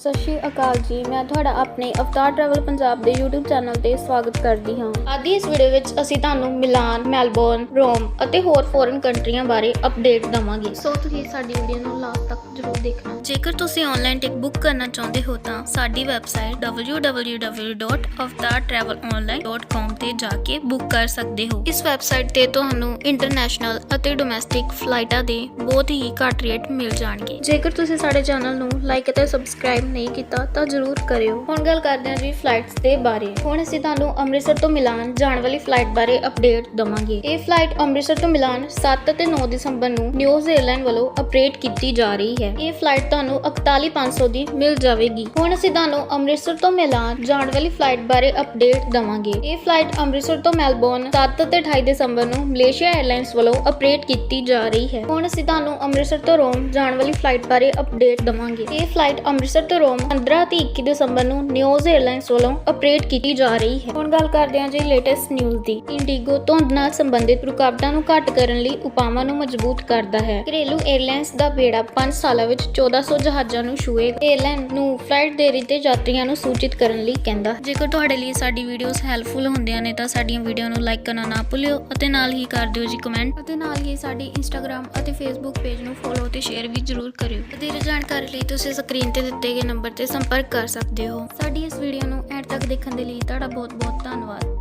ਸਤਿ ਸ਼੍ਰੀ ਅਕਾਲ ਜੀ, ਮੈਂ ਤੁਹਾਡਾ ਆਪਣੇ ਅਵਤਾਰ ਟਰੈਵਲ ਪੰਜਾਬ ਦੇ YouTube ਚੈਨਲ ਤੇ ਸਵਾਗਤ ਕਰਦੀ ਹਾਂ। ਅੱਜ ਦੀ ਇਸ ਵੀਡੀਓ ਵਿੱਚ ਅਸੀਂ ਤੁਹਾਨੂੰ ਮਿਲਾਨ, ਮੈਲਬੌਰਨ, ਰੋਮ ਅਤੇ ਹੋਰ ਫੋਰਨ ਕੰਟਰੀਆਂ ਬਾਰੇ ਅਪਡੇਟ ਦਵਾਂਗੇ। ਸੋ ਤੁਸੀਂ ਸਾਡੀ ਵੀਡੀਓ ਨੂੰ ਲਾਸਟ ਤੱਕ ਦੇਖਣਾ। ਜੇਕਰ ਤੁਸੀਂ ਆਨਲਾਈਨ ਟਿਕਟ ਬੁੱਕ ਕਰਨਾ ਚਾਹੁੰਦੇ ਹੋ ਤਾਂ ਸਾਡੀ ਵੈਬਸਾਈਟ www.avtartravelonline.com ਤੇ ਜਾ ਕੇ ਬੁੱਕ ਕਰ ਸਕਦੇ ਹੋ। ਇਸ ਵੈਬਸਾਈਟ ਤੇ ਤੁਹਾਨੂੰ ਇੰਟਰਨੈਸ਼ਨਲ ਅਤੇ ਡੋਮੈਸਟਿਕ ਫਲਾਈਟਾਂ ਦੇ ਬਹੁਤ ਹੀ ਘੱਟ ਰੇਟ ਮਿਲ ਜਾਣਗੇ। ਜੇਕਰ ਤੁਸੀਂ ਸਾਡੇ ਚੈਨਲ ਨੂੰ ਲਾਈਕ ਅਤੇ ਸਬਸਕ੍ਰਾਈਬ ਨਹੀਂ ਕੀਤਾ ਤਾਂ ਜ਼ਰੂਰ ਕਰਿਓ। ਹੁਣ ਗੱਲ ਕਰਦੇ ਹਾਂ ਜੀ ਫਲਾਈਟਸ ਦੇ ਬਾਰੇ। ਹੁਣ ਅਸੀਂ ਤੁਹਾਨੂੰ ਅੰਮ੍ਰਿਤਸਰ ਤੋਂ ਮਿਲਾਨ ਜਾਣ ਵਾਲੀ ਫਲਾਈਟ ਬਾਰੇ ਅਪਡੇਟ ਦਵਾਂਗੇ। ਇਹ ਫਲਾਈਟ ਅੰਮ੍ਰਿਤਸਰ ਤੋਂ ਮਿਲਾਨ 7 ਅਤੇ 9 ਦਸੰਬਰ ਨੂੰ ਨਿਊਜ਼ 에ਅਰਲਾਈਨ ਵੱਲੋਂ ਆਪਰੇਟ ਕੀਤੀ ਜਾ ਰਹੀ ਹੈ। ਇਹ ਫਲਾਈਟ ਤੁਹਾਨੂੰ 41500 ਦੀ ਮਿਲ ਜਾਵੇਗੀ। ਹੁਣ ਅਸੀਂ ਤੁਹਾਨੂੰ ਅੰਮ੍ਰਿਤਸਰ ਤੋਂ ਮਿਲਾਨ ਜਾਣ ਵਾਲੀ ਫਲਾਈਟ ਬਾਰੇ ਅਪਡੇਟ ਦਵਾਂਗੇ। ਇਹ ਫਲਾਈਟ ਅੰਮ੍ਰਿਤਸਰ ਤੋਂ ਮੈਲਬੌਰਨ 7 ਤੇ 28 ਦਸੰਬਰ ਨੂੰ ਮਲੇਸ਼ੀਆ 에ਅਰਲਾਈਨਸ ਵੱਲੋਂ ਆਪਰੇਟ ਕੀਤੀ ਜਾ ਰਹੀ ਹੈ। ਹੁਣ ਅਸੀਂ ਤੁਹਾਨੂੰ ਅੰਮ੍ਰਿਤਸਰ ਤੋਂ ਰੋਮ ਜਾਣ ਵਾਲੀ ਫਲਾਈਟ ਬਾਰੇ ਅਪਡੇਟ ਦਵਾਂਗੇ। ਇਹ ਫਲਾਈਟ ਅੰਮ੍ਰਿਤਸਰ ਤੋਂ ਰੋਮ 15 ਤੇ 21 ਦਸੰਬਰ ਨੂੰ ਨਿਊਜ਼ 에ਅਰਲਾਈਨਸ ਵੱਲੋਂ ਆਪਰੇਟ ਕੀਤੀ ਜਾ ਰਹੀ ਹੈ। ਹੁਣ ਗੱਲ ਕਰਦੇ ਹਾਂ ਜੀ ਲੇਟੈਸਟ ਨਿਊਜ਼ ਦੀ। ਇੰਡੀਗੋ ਧੁੰਦ ਨਾਲ ਸੰਬੰਧਿਤ ਰੁਕਾਵਟਾਂ ਨੂੰ ਘੱਟ ਕਰਨ ਲਈ ਉਪਾਵਾਂ ਨੂੰ ਮਜ਼ਬੂਤ ਕਰਦਾ ਹੈ। ਘਰੇਲੂ 에ਅਰਲਾਈਨਸ ਦਾ ਬੇੜਾ 5 ਸਾਲਾਂ ਵਿੱਚ 1400 ਜਹਾਜ਼ਾਂ ਨੂੰ ਛੂਏਗਾ 에ਅਰਲਾਈਨ ਨੂੰ ਫਲਾਈਟ ਦੇਰੀ ਤੇ ਯਾਤਰੀਆਂ ਨੂੰ ਸੂਚਿਤ ਕਰਨ ਲਈ ਕਹਿੰਦਾ। ਜੇਕਰ ਤੁਹਾਡੇ ਲਈ ਸਾਡੀ ਵੀਡੀਓਜ਼ ਹੈਲਪਫੁਲ ਹੁੰਦੀਆਂ ਨੇ ਤਾਂ ਸਾਡੀਆਂ ਵੀਡੀਓ ਨੂੰ ਲਾਈਕ ਕਰਨਾ ਨਾ ਭੁੱਲਿਓ ਅਤੇ ਨਾਲ ਹੀ ਕਰ ਦਿਓ ਜੀ ਕਮੈਂਟ ਅਤੇ ਨਾਲ ਹੀ ਸਾਡੀ ਇੰਸਟਾਗ੍ਰam ਅਤੇ ਫੇਸਬੁੱਕ ਪੇਜ ਨੂੰ ਫੋਲੋ ਤੇ ਸ਼ੇਅਰ ਵੀ ਜ਼ਰੂਰ ਕਰਿਓ। ਵਧੇਰੇ ਜਾਣਕਾਰੀ ਲਈ ਤੁਸੀਂ ਸਕਰੀਨ ਤੇ ਦਿੱਤੇ ਗਏ ਨੰਬਰ ਤੇ ਸੰਪਰਕ ਕਰ ਸਕਦੇ ਹੋ। ਸਾਡੀ ਇਸ ਵੀਡੀਓ ਨੂੰ ਐਡ ਤੱਕ ਦੇਖਣ ਦੇ ਲਈ ਤੁਹਾਡਾ ਬਹੁਤ ਬਹੁਤ ਧੰਨਵਾਦ।